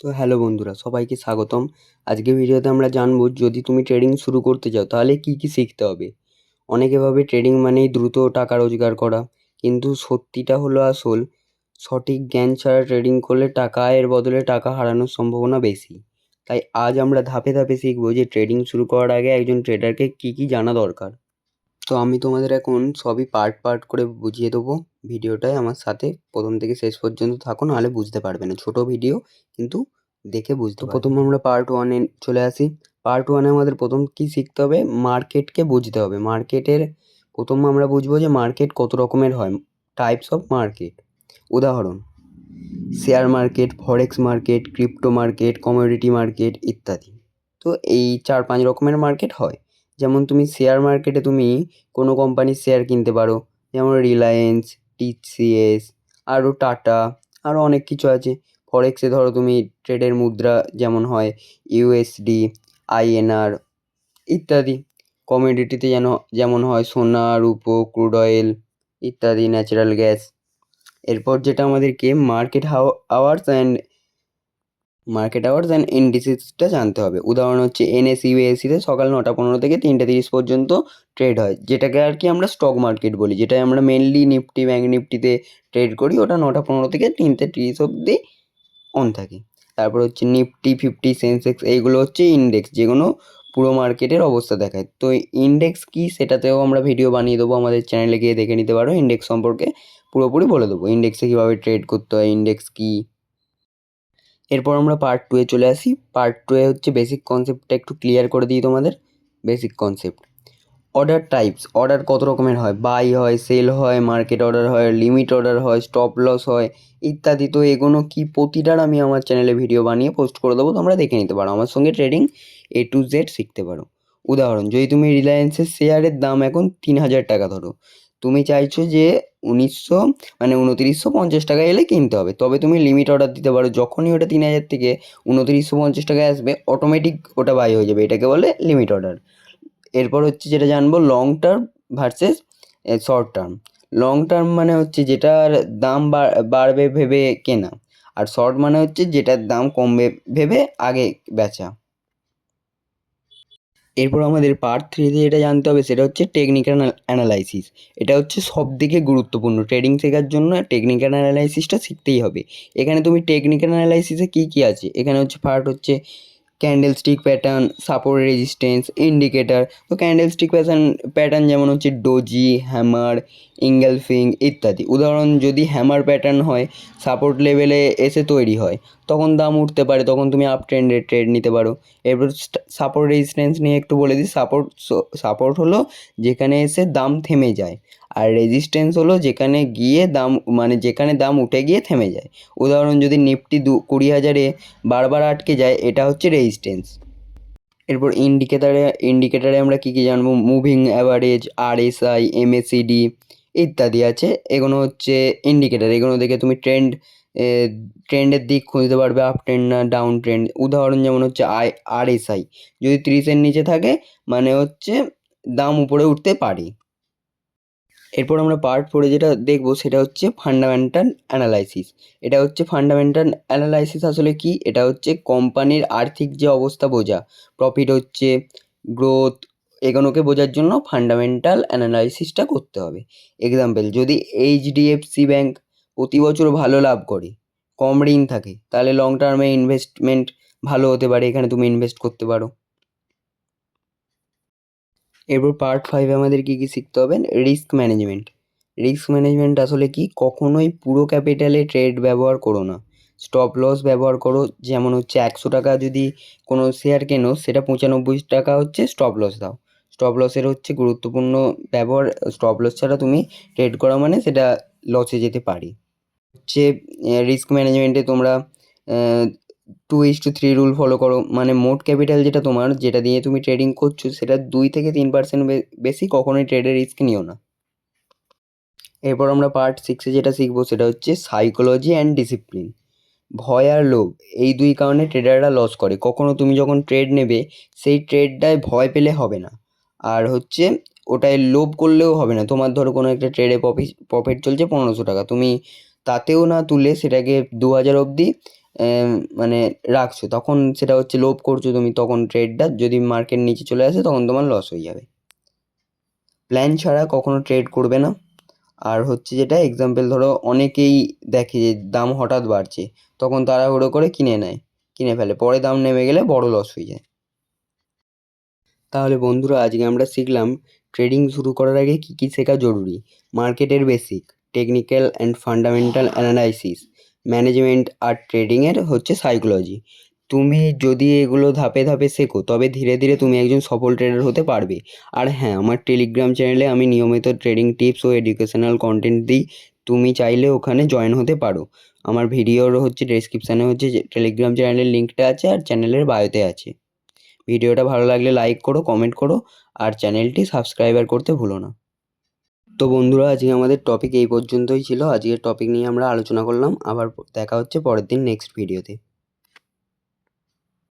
তো হ্যালো বন্ধুরা, সবাইকে স্বাগতম। আজকে ভিডিওতে আমরা জানব, যদি তুমি ট্রেডিং শুরু করতে চাও, তাহলে কি কি শিখতে হবে? অনেকে ভাবে ট্রেডিং মানেই দ্রুত টাকা রোজগার করা, কিন্তু সত্যিটা হলো আসল, সঠিক জ্ঞান ছাড়া ট্রেডিং করলে টাকা আয়ের বদলে টাকা হারানোর সম্ভাবনা বেশি। তাই আজ আমরা ধাপে ধাপে শিখব যে ট্রেডিং শুরু করার আগে একজন ট্রেডারকে কি কি জানা দরকার। তো আমি তোমাদের এখন সবই পার্ট পার্ট করে বুঝিয়ে দেবো। ভিডিওটায় আমার সাথে প্রথম থেকে শেষ পর্যন্ত থাকো নাহলে বুঝতে পারবে না। ছোট ভিডিও কিন্তু দেখে বুঝতে প্রথম আমরা পার্ট ওয়ানে চলে আসি। পার্ট ওয়ানে আমাদের প্রথম কি শিখতে হবে? মার্কেটকে বুঝতে হবে। মার্কেটের প্রথম আমরা বুঝব যে মার্কেট কত রকমের হয়। টাইপস অফ মার্কেট উদাহরণ share market forex market crypto market commodity market ইত্যাদি। তো এই চার পাঁচ রকমের মার্কেট হয়। যেমন তুমি শেয়ার মার্কেটে তুমি কোনো কোম্পানির শেয়ার কিনতে পারো। যেমন রিলায়েন্স টিসিএস আরও টাটা আরও অনেক কিছু আছে। ফরেক্সে ধরো তুমি ট্রেডের মুদ্রা যেমন হয় ইউএসডি আইএনআর ইত্যাদি। কমোডিটিতে যেন, যেমন হয় সোনা, রূপো ক্রুড অয়েল ইত্যাদি ন্যাচারাল গ্যাস এরপর যেটা আমাদেরকে market hours and market hours and ইন্ডিসিসটা জানতে হবে। উদাহরণ হচ্ছে এনএসি ইউএসিতে সকাল নটা পনেরো থেকে তিনটে তিরিশ পর্যন্ত ট্রেড হয়। যেটাকে আর কি আমরা স্টক মার্কেট বলি যেটাই আমরা মেনলি নিফটি ব্যাঙ্ক নিফটিতে ট্রেড করি। ওটা নটা পনেরো থেকে তিনটে তিরিশ অবধি অন থাকে। তারপর হচ্ছে নিফটি ফিফটি সেন্সেক্স এইগুলো হচ্ছে ইন্ডেক্স যেগুলো পুরো মার্কেটের অবস্থা দেখায়। তো ইন্ডেক্স কী সেটাতেও আমরা ভিডিও বানিয়ে দেবো। আমাদের চ্যানেলে গিয়ে দেখে নিতে পারো। ইন্ডেক্স সম্পর্কে পুরোপুরি বলে দেবো। ইন্ডেক্সে কীভাবে ট্রেড করতে হয় ইন্ডেক্স কী? এরপর আমরা পার্ট টুয়ে চলে আসি। পার্ট টুয়ে হচ্ছে বেসিক কনসেপ্টটা একটু ক্লিয়ার করে দিই তোমাদের। Basic concept order types order কত রকমের হয়? বাই হয় সেল হয় মার্কেট অর্ডার হয় লিমিট অর্ডার হয় স্টপ লস হয়, ইত্যাদি। তো এগুলো কি প্রতিটার আমি আমার চ্যানেলে ভিডিও বানিয়ে পোস্ট করে দেবো। তোমরা দেখে নিতে পারো। আমার সঙ্গে ট্রেডিং এ টু জেড শিখতে পারো। উদাহরণ, যদি তুমি রিলায়েন্সের শেয়ারের দাম এখন তিন হাজার টাকা ধরো তুমি চাইছো যে উনিশশো মানে উনতিরিশশো পঞ্চাশ টাকা এলে কিনতে হবে। তবে তুমি লিমিট অর্ডার দিতে পারো। যখনই ওটা তিন হাজার থেকে উনতিরিশশো পঞ্চাশ টাকায় আসবে অটোমেটিক ওটা বাই হয়ে যাবে। এটাকে বলে লিমিট অর্ডার এরপর হচ্ছে যেটা জানব long term versus short term long term মানে হচ্ছে যেটার দাম বাড়বে ভেবে কেনা। আর শর্ট মানে হচ্ছে যেটার দাম কমবে ভেবে আগে বেচা। এরপর আমাদের পার্ট থ্রিতে যেটা জানতে হবে সেটা হচ্ছে টেকনিক্যাল অ্যানালাইসিস এটা হচ্ছে সব থেকে গুরুত্বপূর্ণ। ট্রেডিং শেখার জন্য টেকনিক্যাল অ্যানালাইসিসটা শিখতেই হবে। এখানে তুমি টেকনিক্যাল অ্যানালাইসিসে কী কী আছে? এখানে হচ্ছে পার্ট হচ্ছে candle stick pattern support resistance indicator তো ক্যান্ডেল স্টিক প্যাটার্ন প্যাটার্ন যেমন হচ্ছে ডোজি হ্যামার ইঙ্গেলফিং ইত্যাদি। উদাহরণ, যদি হ্যামার প্যাটার্ন হয় সাপোর্ট লেভেলে এসে তৈরি হয়, তখন দাম উঠতে পারে, তখন তুমি আপ ট্রেন্ডে ট্রেড নিতে পারো। এরপর সাপোর্ট রেজিস্ট্যান্স নিয়ে একটু বলে দিই সাপোর্ট সাপোর্ট হলো যেখানে এসে দাম থেমে যায়। আর রেজিস্ট্যান্স হলো যেখানে গিয়ে দাম মানে যেখানে দাম উঠে গিয়ে থেমে যায়। উদাহরণ, যদি নিফটি দু, কুড়ি হাজারে বারবার আটকে যায়, এটা হচ্ছে রেজিস্ট্যান্স এরপর ইন্ডিকেটারে ইন্ডিকেটারে আমরা কী কী জানব? মুভিং অ্যাভারেজ আরএসআই এমএসিডি ইত্যাদি আছে। এগুলো হচ্ছে ইন্ডিকেটার এগুলো দেখে তুমি ট্রেন্ড ট্রেন্ডের দিক খুঁজতে পারবে আপ ট্রেন্ড না ডাউন ট্রেন্ড উদাহরণ যেমন হচ্ছে আই আরএসআই যদি তিরিশের নিচে থাকে মানে হচ্ছে দাম উপরে উঠতে পারে। এরপর আমরা পার্ট ফোরে যেটা দেখব সেটা হচ্ছে ফান্ডামেন্টাল অ্যানালাইসিস এটা হচ্ছে ফান্ডামেন্টাল অ্যানালাইসিস আসলে কি? এটা হচ্ছে কোম্পানির আর্থিক যে অবস্থা বোঝা। প্রফিট হচ্ছে গ্রোথ এগুলোকে বোঝার জন্য ফান্ডামেন্টাল অ্যানালাইসিসটা করতে হবে। এক্সাম্পল যদি এইচডিএফসি ব্যাঙ্ক প্রতি বছর ভালো লাভ করে, কম ঋণ থাকে, তাহলে লং টার্মে ইনভেস্টমেন্ট ভালো হতে পারে, এখানে তুমি ইনভেস্ট করতে পারো। এরপর পার্ট ফাইভে আমাদের কী কী শিখতে হবে? রিস্ক ম্যানেজমেন্ট রিস্ক ম্যানেজমেন্ট আসলে কি? কখনোই পুরো ক্যাপিটালে ট্রেড ব্যবহার করো না। স্টপ লস ব্যবহার করো। যেমন হচ্ছে একশো টাকা যদি কোনো শেয়ার কেনো, সেটা পঁচানব্বই টাকা হচ্ছে স্টপ লস দাও। স্টপ লসের হচ্ছে গুরুত্বপূর্ণ ব্যবহার। স্টপ লস ছাড়া তুমি ট্রেড করা মানে সেটা লসে যেতে পারি। হচ্ছে রিস্ক ম্যানেজমেন্টে তোমরা two is to three rule follow করো। মানে মোট ক্যাপিটাল যেটা তোমার, যেটা দিয়ে তুমি ট্রেডিং করছ, সেটা দুই থেকে তিন পার্সেন্ট বেশি কখনোই ট্রেডের রিস্ক নিও না। এরপর আমরা পার্ট সিক্সে যেটা শিখব, সেটা হচ্ছে সাইকোলজি অ্যান্ড ডিসিপ্লিন ভয় আর লোভ, এই দুই কারণে ট্রেডাররা লস করে। কখনো তুমি যখন ট্রেড নেবে, সেই ট্রেডটায় ভয় পেলে হবে না। আর হচ্ছে, ওটায় লোভ করলেও হবে না। তোমার ধরো কোনো একটা ট্রেডে প্রফিট প্রফিট চলছে পনেরোশো টাকা। তুমি তাতেও না তুলে সেটাকে দু হাজার অবধি মানে রাখছো, তখন সেটা হচ্ছে লোভ করছ তুমি, তখন ট্রেডটা যদি মার্কেট নিচে চলে আসে, তখন তোমার লস হয়ে যাবে। প্ল্যান ছাড়া কখনো ট্রেড করবে না। আর হচ্ছে যেটা এক্সাম্পল ধরো, অনেকেই দেখে যে দাম হঠাৎ বাড়ছে, তখন তারা তাড়াহুড়ো করে কিনে নেয়, কিনে ফেলে, পরে দাম নেমে গেলে বড় লস হয়ে যায়। তাহলে বন্ধুরা, আজকে আমরা শিখলাম ট্রেডিং শুরু করার আগে কী কী শেখা জরুরি? মার্কেটের basic technical and fundamental analysis management আর ট্রেডিংয়ের হচ্ছে সাইকোলজি তুমি যদি এগুলো ধাপে ধাপে শেখো, তবে ধীরে ধীরে তুমি একজন সফল ট্রেডার হতে পারবে। আর হ্যাঁ আমার টেলিগ্রাম চ্যানেলে আমি নিয়মিত ট্রেডিং টিপস ও এডুকেশনাল কন্টেন্ট দিই। তুমি চাইলে ওখানে জয়েন হতে পারো। আমার ভিডিওর হচ্ছে ডেসক্রিপশানে হচ্ছে টেলিগ্রাম চ্যানেলের লিঙ্কটা আছে আর চ্যানেলের বায়োতে আছে। ভিডিওটা ভালো লাগলে লাইক করো কমেন্ট করো আর চ্যানেলটি সাবস্ক্রাইবার করতে ভুলো না। তো বন্ধুরা, আজকে আমাদের টপিক এই পর্যন্তই ছিল। আজকের টপিক নিয়ে আমরা আলোচনা করলাম। আবার দেখা হচ্ছে পরের দিন নেক্সট ভিডিওতে